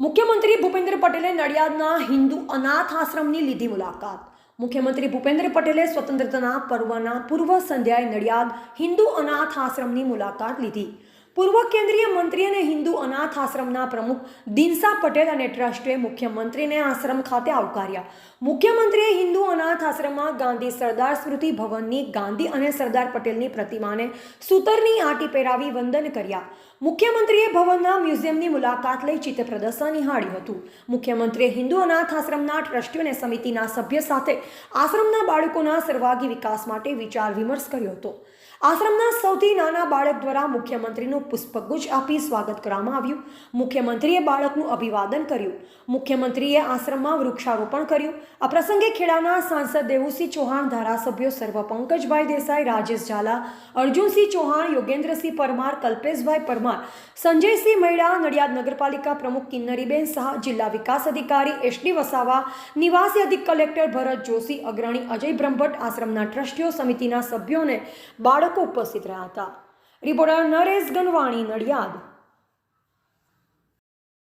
મુખ્યમંત્રી ભૂપેન્દ્ર પટેલે નડિયાદના હિન્દુ અનાથ આશ્રમની લીધી મુલાકાત. મુખ્યમંત્રી ભૂપેન્દ્ર પટેલે સ્વતંત્રતાના પર્વના પૂર્વ સંધ્યાએ નડિયાદ હિન્દુ અનાથ આશ્રમની મુલાકાત લીધી. પૂર્વ કેન્દ્રીય મંત્રી અને હિન્દુ અનાથ આશ્રમના પ્રમુખ દિનસા પટેલ અને ટ્રસ્ટે મુખ્યમંત્રીને આશ્રમ ખાતે આવકાર્યા. મુખ્યમંત્રીએ હિન્દુ અનાથ આશ્રમમાં ગાંધી સરદાર સ્મૃતિ ભવનની ગાંધી અને સરદાર પટેલની પ્રતિમાને સૂતરની આંટી પહેરાવી વંદન કર્યા. મુખ્યમંત્રીએ ભવનના મ્યુઝિયમની મુલાકાત લઈ ચિત્ર પ્રદર્શન નિહાળ્યું હતું. મુખ્યમંત્રીએ હિન્દુ અનાથ આશ્રમના ટ્રસ્ટી અને સમિતિના સભ્ય સાથે આશ્રમના બાળકોના સર્વાગી વિકાસ માટે વિચાર વિમર્શ કર્યો હતો. આશ્રમના સૌથી નાના બાળક દ્વારા મુખ્યમંત્રીનું પુષ્પગુચ્છ આપી સ્વાગત કરવામાં આવ્યું. મુખ્યમંત્રીએ બાળકનું અભિવાદન કર્યું. મુખ્યમંત્રીએ આશ્રમમાં વૃક્ષારોપણ કર્યું. આ પ્રસંગે ખેડાના સાંસદ દેવુસિંહ ચૌહાણ, ધારાસભ્યો સર્વ પંકજભાઈ દેસાઈ, રાજેશ ઝાલા, અર્જુનસિંહ ચૌહાણ, યોગેન્દ્રસિંહ પરમાર, કલ્પેશભાઈ પરમાર સંજયસિંહ મૈડા, નડિયાદ નગરપાલિકા પ્રમુખ કિન્નરીબેન શાહ, જિલ્લા વિકાસ અધિકારી એસડી વસાવા, નિવાસી અધિક કલેક્ટર ભરત જોશી, અગ્રણી અજય બ્રહ્મભટ્ટ આશ્રમના ટ્રસ્ટીઓ સમિતિના સભ્યોને બાળકો ઉપસ્થિત રહ્યા હતા. રિપોર્ટર નરેશ ગનવાણી, નડિયાદ.